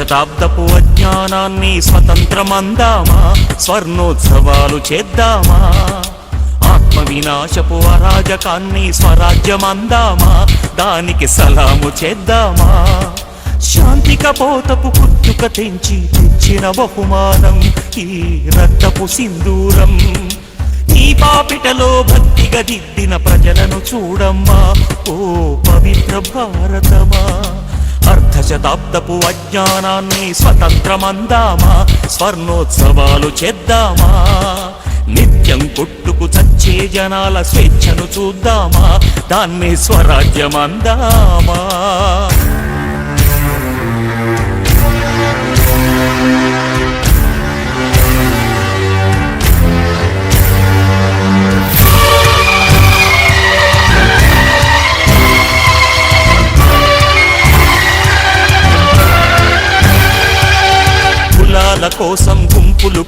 శతాబ్దపు అజ్ఞానాన్ని స్వతంత్రమందామా? స్వర్ణోత్సవాలు చేద్దామా? ఆత్మ వినాశపు అరాజకాన్ని స్వరాజ్యమందామా? దానికి సలాము చేద్దామా? శాంతి కపోతపు కుట్టుక తెంచి తెచ్చిన బహుమానం ఈ రక్తపు సింధూరం. ఈ పాపిటలో భక్తిగా దిద్దిన ప్రజలను చూడమ్మా ఓ పవిత్ర భారతమా? అర్ధ శతాబ్దపు అజ్ఞానాన్ని స్వతంత్రమందామా? స్వర్ణోత్సవాలు చేద్దామా? నిత్యం కొట్టుకు చచ్చే జనాల స్వేచ్ఛను చూద్దామా? దాన్ని స్వరాజ్యమందామా?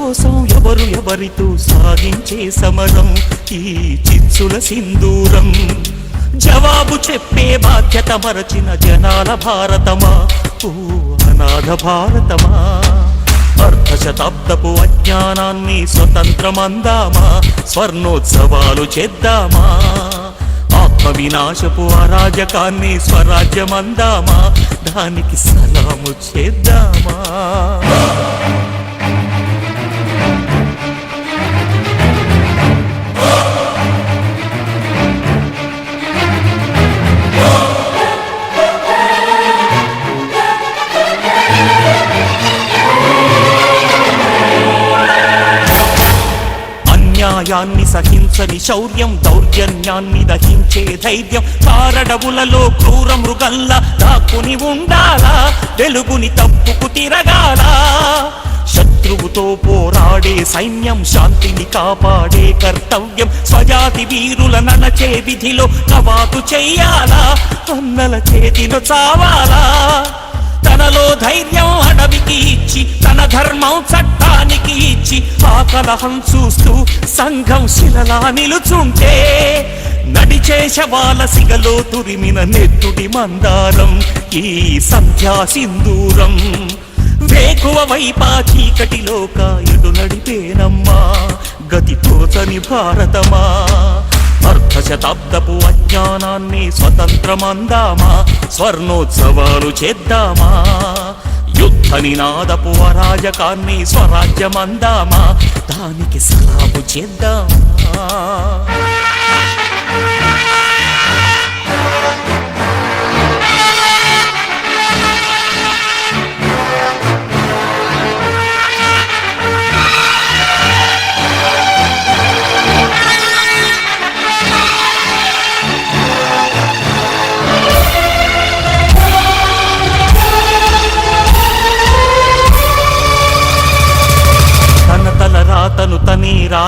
కోసం ఎవరు ఎవరితో సాగించే సమరం? ఈ చిచ్చుల సింధూరం. జవాబు చెప్పే బాధ్యత మరచిన జనాల భారతమా? ఓ అనాథ భారతమా? అర్ధశతాబ్దపు అజ్ఞానాన్ని అజ్ఞానాన్ని స్వతంత్రమందామా? స్వర్ణోత్సవాలు చేద్దామా? ఆత్మ వినాశపు అరాజకాన్ని స్వరాజ్యమందామా? దానికి సలాము చేద్దామా? అన్యాయాన్ని సహించని శౌర్యం దౌర్జన్యాన్ని దహించే ధైర్యం. కారడవులలో క్రూర మృగల్లా దాక్కుని ఉండాలా? వెలుగుని తప్పుకు తిరగాల? శత్రువుతో పోరాడే సైన్యం శాంతిని కాపాడే కర్తవ్యం. స్వజాతి వీరుల నలచే విధిలో కవాతు చెయ్యాలా అన్నల చేతిలో చావాలా? తనలో ధైర్యం అడవికి ఇచ్చి తన ధర్మం చట్టానికి ఇచ్చి ఆ కలహం చూస్తూ సంఘం శిలలా నిలుచుంటే నడిచే శవాల సిగలో తురిమిన నెత్తుడి మందారం ఈ సంధ్యా సింధూరం. వేకువ వైపా చీకటిలో కాయుడు నడిపేనమ్మా? గతి తోచని భారతమా? అర్ధశతాబ్దపు అజ్ఞానాన్ని స్వతంత్రమందామా? స్వర్ణోత్సవాలు చేద్దామా? యుద్ధ నినాదపు అరాజకాన్ని స్వరాజ్యమందామా? దానికి సలాపు చేద్దామా?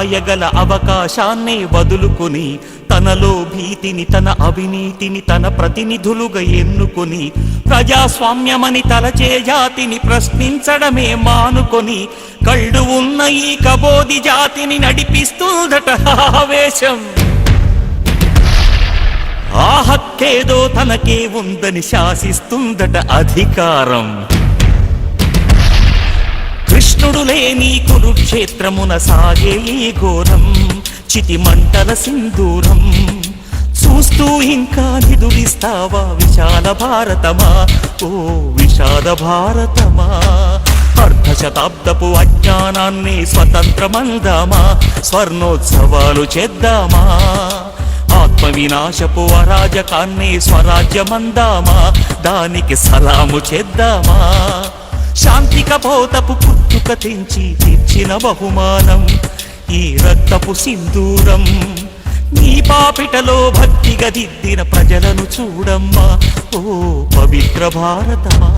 రాయగల అవకాశాన్నే వదులుకొని తనలో భీతిని తన అవినీతిని తన ప్రతినిధులుగా ఎన్నుకొని ప్రజాస్వామ్యమని తలచే జాతిని ప్రశ్నించడమే మానుకొని కళ్ళు ఉన్న ఈ కబోది జాతిని నడిపిస్తుందట ఆవేశం. ఆ హక్కేదో తనకే ఉందని శాసిస్తుందట అధికారం. కృష్ణుడు లేని కురుక్షేత్రమున సాగే ఈ ఘోరం చితి మంటల సింధూరం. చూస్తూ ఇంకా నిదురిస్తావా విశాల భారతమా? ఓ విషాద భారతమా? అర్ధ శతాబ్దపు అజ్ఞానాన్ని స్వతంత్రమందామా స్వర్ణోత్సవాలు చేద్దామా? ఆత్మ వినాశపు అరాజకాన్ని స్వరాజ్యమందామా? దానికి సలాము చేద్దామా? శాంతిక కపోతపు పుట్టుక తెంచి తెచ్చిన బహుమానం ఈ రక్తపు సింధూరం. నీ పాపిటలో భక్తిగా దిద్దిన ప్రజలను చూడమ్మా ఓ పవిత్ర భారతమా.